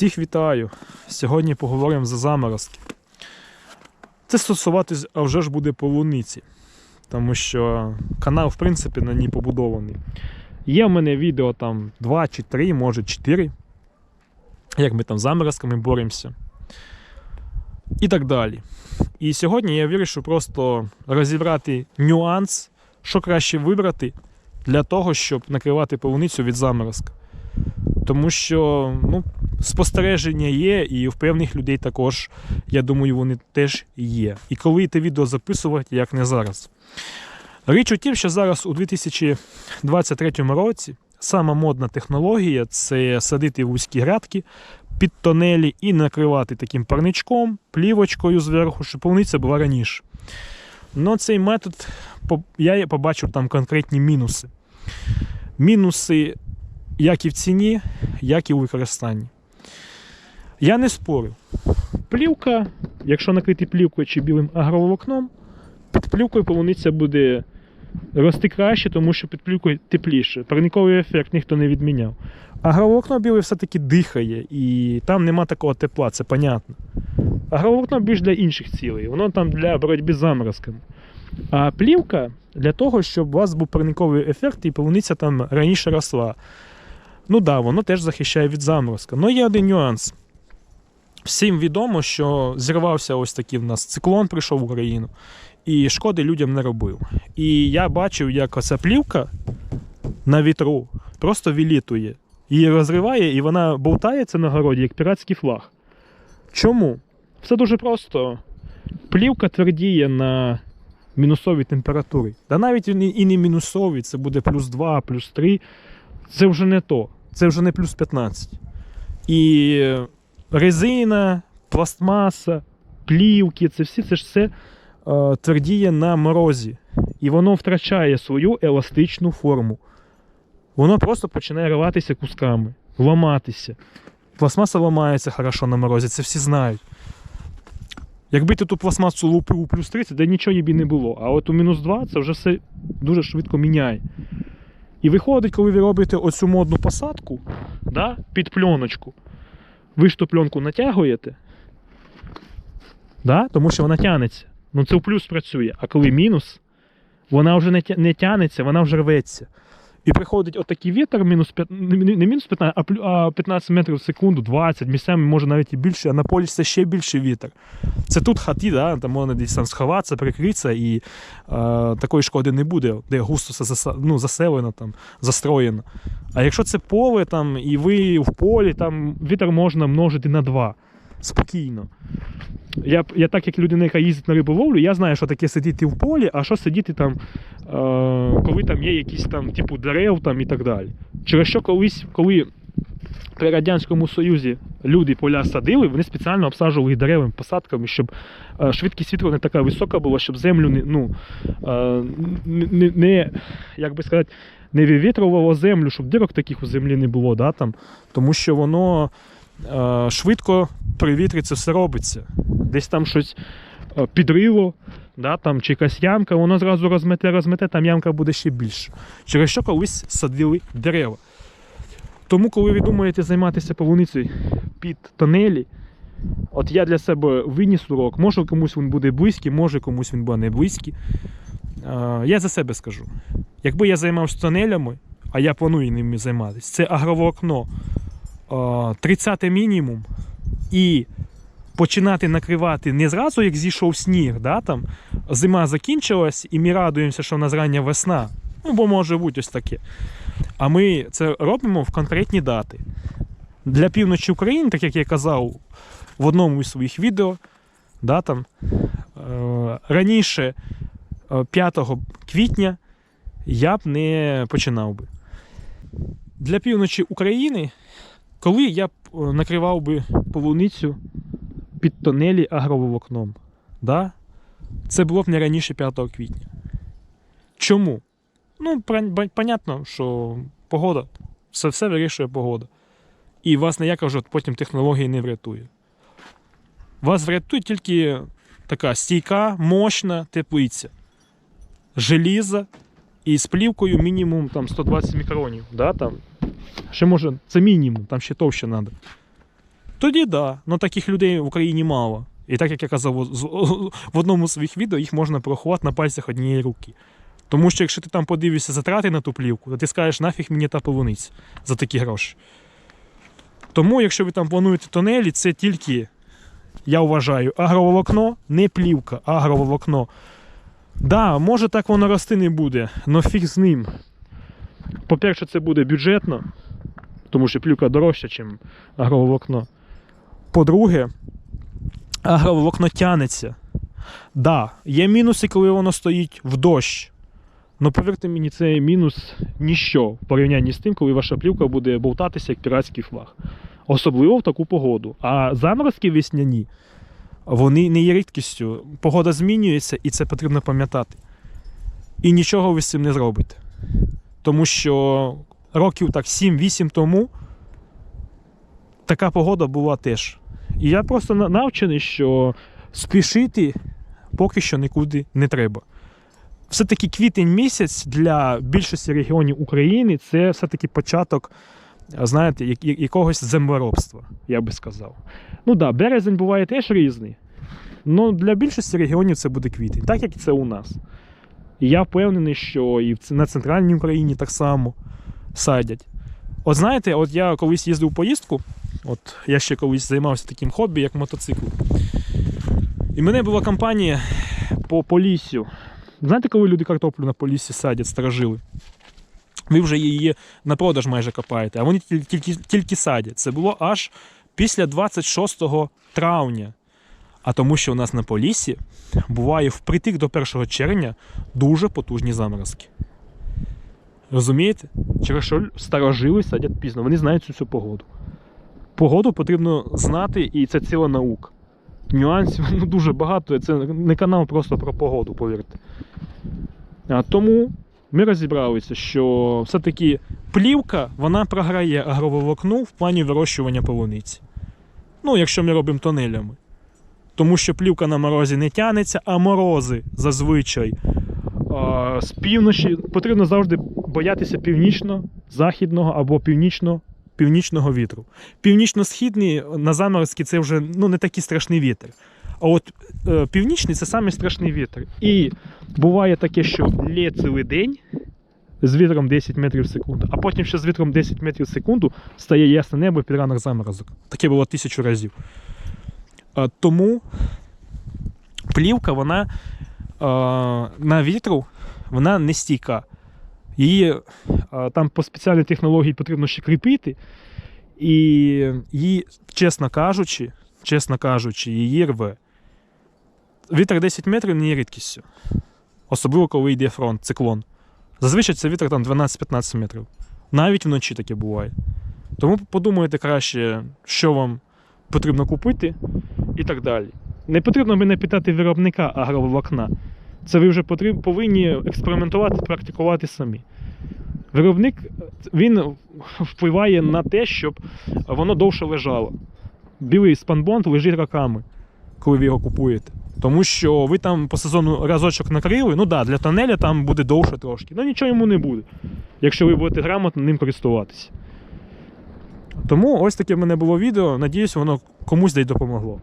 Всіх вітаю! Сьогодні поговоримо за заморозки. Це стосуватись, а вже ж буде полуниці, тому що канал, в принципі, на ній побудований. Є в мене відео там 2 чи 3, може 4, як ми там з заморозками боремося. І так далі. І сьогодні я вирішив просто розібрати нюанс, що краще вибрати для того, щоб накривати полуницю від заморозка. Тому що ну, спостереження є, і в певних людей також, я думаю, вони теж є. І коли те відео записувати, як не зараз. Річ у тім, що зараз у 2023 році сама модна технологія це садити вузькі грядки під тонелі і накривати таким парничком, плівочкою зверху, щоб полуниця була раніше. Ну, цей метод я побачив там конкретні мінуси. Мінуси як і в ціні, як і у використанні. Я не спорю. Плівка, якщо накрити плівкою чи білим агроволокном, під плівкою полуниця буде рости краще, тому що під плівкою тепліше. Парниковий ефект ніхто не відміняв. Агроволокно біле все-таки дихає, і там нема такого тепла, це понятно. Агроволокно більш для інших цілей, воно там для боротьби з заморозками. А плівка для того, щоб у вас був парниковий ефект і полуниця там раніше росла. Ну да, воно теж захищає від заморозка. Але є один нюанс. Всім відомо, що зірвався ось такий в нас циклон прийшов в Україну, і шкоди людям не робив. І я бачив, як оця плівка на вітру просто вилітує. Її розриває, і вона болтається на городі, як піратський флаг. Чому? Все дуже просто. Плівка твердіє на мінусовій температурі. Та навіть і не мінусові, це буде плюс 2, плюс 3. Це вже не то. Це вже не плюс 15. І резина, пластмаса, плівки, це всі це ж все е, твердіє на морозі. І воно втрачає свою еластичну форму. Воно просто починає рватися кусками, ламатися. Пластмаса ламається хорошо на морозі, це всі знають. Якби ти ту пластмасу лупив у плюс 30, де нічого їбі не було. А от у мінус 2 це вже все дуже швидко міняє. І виходить, коли ви робите оцю модну посадку да, під пленочку, ви ж ту пленку натягуєте, да, тому що вона тянеться. Ну це в плюс працює. А коли мінус, вона вже не, тянеться, вона вже рветься. І приходить отакий вітер, мінус п'ят- не не- не мінус 15, а 15 метрів в секунду, 20, місцями може навіть і більше, а на полі це ще більший вітер. Це тут хати, да, там можна десь там сховатися, прикритися, і е, такої шкоди не буде, де густо все ну, заселено, там, застроєно. А якщо це поле, там, і ви в полі, там вітер можна множити на два. Спокійно. Я, я так як людина, яка їздить на риболовлю, я знаю, що таке сидіти в полі, а що сидіти там, е, коли там є якісь там, типу, дерев там і так далі. Через що колись, коли при Радянському Союзі люди поля садили, вони спеціально обсаджували деревами, посадками, щоб е, швидкість вітру не така висока була, щоб землю не, ну, е, не, не, як би сказати, не вивітрювало землю, щоб дирок таких у землі не було, да, там, тому що воно швидко при вітрі це все робиться. Десь там щось е, підрило, да, там, чи якась ямка, воно зразу розмете, розмете, там ямка буде ще більше. Через що колись садили дерева. Тому, коли ви думаєте займатися полуницею під тонелі, от я для себе виніс урок, може комусь він буде близький, може комусь він буде не близький. Е, Я за себе скажу. Якби я займався тонелями, а я планую ними займатися, це агроволокно е, 30 мінімум і починати накривати не зразу, як зійшов сніг, да, там, зима закінчилась, і ми радуємося, що в нас рання весна. Ну, бо може бути ось таке. А ми це робимо в конкретні дати. Для півночі України, так як я казав в одному із своїх відео, да, там, е, раніше е, 5 квітня я б не починав би. Для півночі України, коли я е, накривав би полуницю під тонелі агроволокном, да, це було б не раніше 5 квітня. Чому? Ну, понятно, що погода. Все, все вирішує погода. І вас ніяка вже потім технологія не врятує. Вас врятує тільки така стійка, мощна теплиця. Желіза і з плівкою мінімум там, 120 мікронів. Да, там. Ще може, це мінімум, там ще товще треба. Тоді да. Ну таких людей в Україні мало. І так як я казав в одному з своїх відео, їх можна порахувати на пальцях однієї руки. Тому що якщо ти там подивишся затрати на ту плівку, то ти скажеш, нафіг мені та полуниця за такі гроші. Тому, якщо ви там плануєте тунелі, це тільки, я вважаю, агроволокно, не плівка, агроволокно. Да, може так воно рости не буде, але фіг з ним. По-перше, це буде бюджетно, тому що плівка дорожча, ніж агроволокно. По-друге, агроволокно тянеться. Да, є мінуси, коли воно стоїть в дощ. Ну, повірте мені, це мінус ніщо в порівнянні з тим, коли ваша плівка буде болтатися як піратський флаг. Особливо в таку погоду. А заморозки весняні, вони не є рідкістю. Погода змінюється, і це потрібно пам'ятати. І нічого ви з цим не зробите. Тому що років так 7-8 тому така погода була теж. І я просто навчений, що спішити поки що нікуди не треба. Все-таки квітень місяць для більшості регіонів України це все-таки початок, знаєте, як- як- якогось землеробства, я би сказав. Ну так, да, березень буває теж різний. але для більшості регіонів це буде квітень, так як це у нас. І я впевнений, що і на центральній Україні так само садять. От знаєте, от я колись їздив у поїздку, от я ще колись займався таким хобі, як мотоцикл. І в мене була компанія по Поліссю. Знаєте, коли люди картоплю на Поліссі садять, стражили? Ви вже її на продаж майже копаєте, а вони тіль- тільки, тільки садять. Це було аж після 26 травня. А тому, що у нас на Поліссі буває впритик до 1 червня дуже потужні заморозки. Розумієте? Через що старожили садять пізно. Вони знають цю, цю погоду. Погоду потрібно знати, і це ціла наука. Нюансів ну, дуже багато. Це не канал просто про погоду, повірте. А, тому ми розібралися, що все-таки плівка вона програє агроволокну в плані вирощування полуниці. Ну, якщо ми робимо тонелями. Тому що плівка на морозі не тянеться, а морози зазвичай з півночі потрібно завжди боятися північно-західного або північно північного вітру. Північно-східний на заморозки це вже ну, не такий страшний вітер. А от е, північний це самий страшний вітер. І буває таке, що лє цілий день з вітром 10 метрів в секунду, а потім ще з вітром 10 метрів в секунду стає ясне небо під ранок заморозок. Таке було тисячу разів. Е, тому плівка, вона е, на вітру вона не стійка. Її е, там по спеціальній технології потрібно ще кріпити. І її, чесно кажучи, чесно кажучи, її рве. Вітер 10 метрів не є рідкістю. Особливо, коли йде фронт, циклон. Зазвичай це вітер там 12-15 метрів. Навіть вночі таке буває. Тому подумайте краще, що вам потрібно купити і так далі. Не потрібно мене питати виробника агроволокна. Це ви вже повинні експериментувати, практикувати самі. Виробник він впливає на те, щоб воно довше лежало. Білий спанбонд лежить роками, коли ви його купуєте. Тому що ви там по сезону разочок накрили, ну да, для тонеля там буде довше трошки. Ну нічого йому не буде, якщо ви будете грамотно ним користуватися. Тому ось таке в мене було відео. Надіюсь, воно комусь десь допомогло.